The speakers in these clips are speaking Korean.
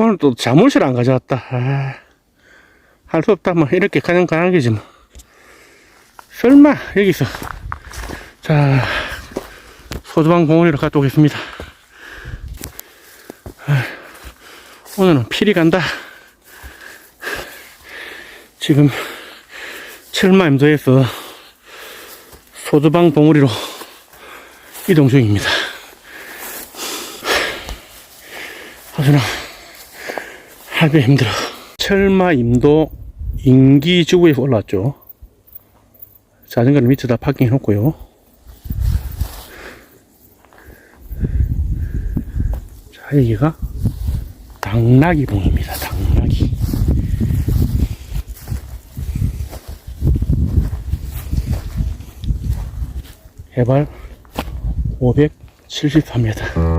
오늘 또 자물쇠를 안 가져왔다. 아, 할수 없다. 뭐, 이렇게 그냥 가는 게지 뭐. 설마, 여기서. 자, 소두방 공원으로 갔다 오겠습니다. 아, 오늘은 필이 간다. 지금, 철마임도에서 소두방 봉우리로 이동 중입니다. 하지나 할배 힘들어. 철마 임도 인기주구에서 올라왔죠. 자전거를 밑에다 파킹해 놓고요. 자, 여기가 당나귀 봉입니다. 당나귀. 해발 573m.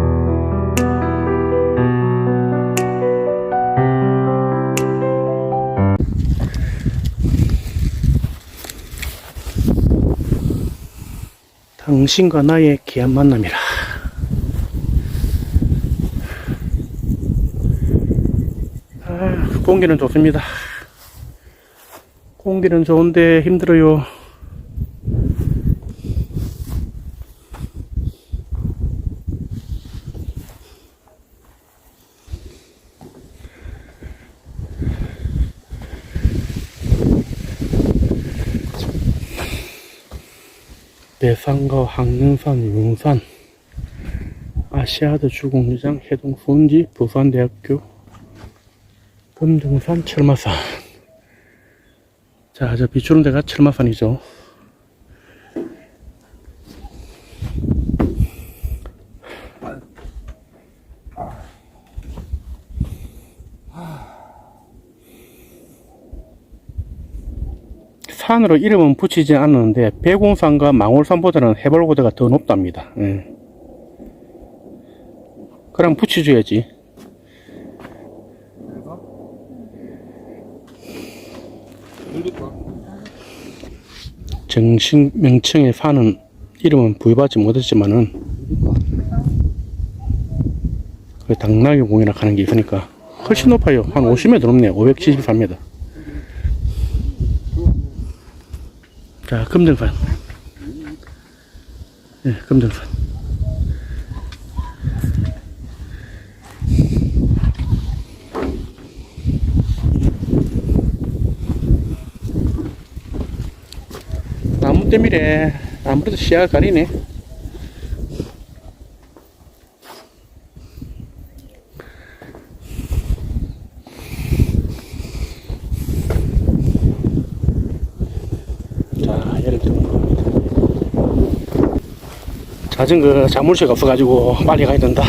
당신과 나의 귀한 만남이라. 아, 공기는 좋습니다. 공기는 좋은데 힘들어요. 내산과 황릉산, 용산, 아시아드 주공유장, 해동 수원지, 부산대학교, 금등산, 철마산. 자, 저 비추는 데가 철마산이죠. 산으로 이름은 붙이지 않았는데 배공산과 망월산보다는 해발고대가 더 높답니다. 예. 그럼 붙여줘야지. 정식 명칭의 산은 이름은 부여받지 못했지만은 그 당나귀 공이라 하는 게 있으니까 훨씬 높아요. 한 50m 높네요. 573m. 자, 금등산. 예, 금등산. 나무 때문에 아무래도 시야가 가리네. 자, 예를 들면 자전거 자물쇠가 없어가지고 빨리 가야 된다.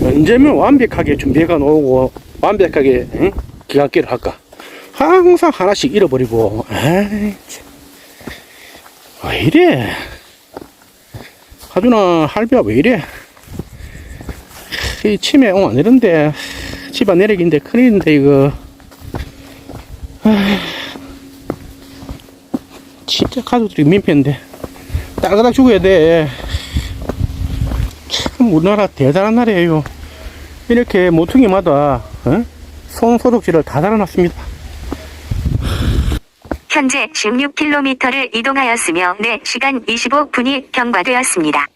언제면 완벽하게 준비가 놓고 완벽하게 응? 기각기를 할까? 항상 하나씩 잃어버리고 에이, 참. 왜 이래? 하준아 할배야 왜 이래? 이 치매 엉안 이런데 집안 내리기인데 큰일인데 이거 아휴, 진짜 가족들이 민폐인데 따그닥 죽어야 돼. 참 우리나라 대단한 나라예요. 이렇게 모퉁이마다 어? 손 소독지를 다 달아놨습니다. 현재 16km를 이동하였으며 4시간 25분이 경과되었습니다.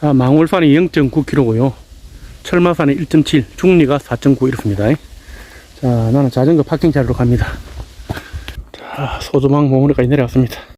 자, 망월산이 0.9km고요. 철마산이 1.7, 중리가 4.9 이렇습니다. 자, 나는 자전거 파킹 자리로 갑니다. 자, 소주망 몽우리까지 내려왔습니다.